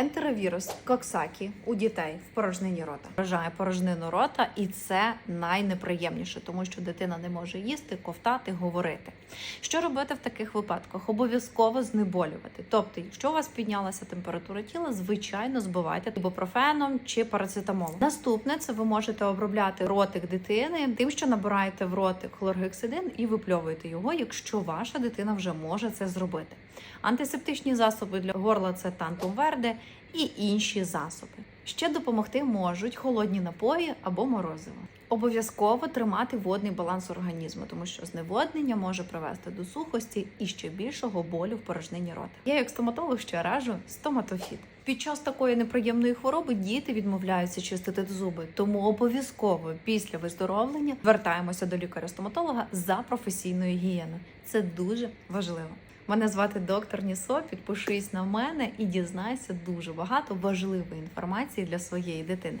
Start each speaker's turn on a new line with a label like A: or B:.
A: Ентеровірус коксакі у дітей в порожнині рота вражає порожнину рота, і це найнеприємніше, тому що дитина не може їсти, ковтати, говорити. Що робити в таких випадках? Обов'язково знеболювати. Тобто, якщо у вас піднялася температура тіла, звичайно збивайте ібупрофеном чи парацетамолом. Наступне це ви можете обробляти ротик дитини тим, що набираєте в ротик хлоргексидин і випльовуєте його, якщо ваша дитина вже може це зробити. Антисептичні засоби для горла це тантум верде і інші засоби. Ще допомогти можуть холодні напої або морозиво. Обов'язково тримати водний баланс організму, тому що зневоднення може привести до сухості і ще більшого болю в порожнині рота. Я як стоматолог ще раджу стоматофіт. Під час такої неприємної хвороби діти відмовляються чистити зуби, тому обов'язково після виздоровлення звертаємося до лікаря-стоматолога за професійною гігієною. Це дуже важливо. Мене звати доктор Нісо. Підпишись на мене і дізнайся дуже багато важливої інформації для своєї дитини.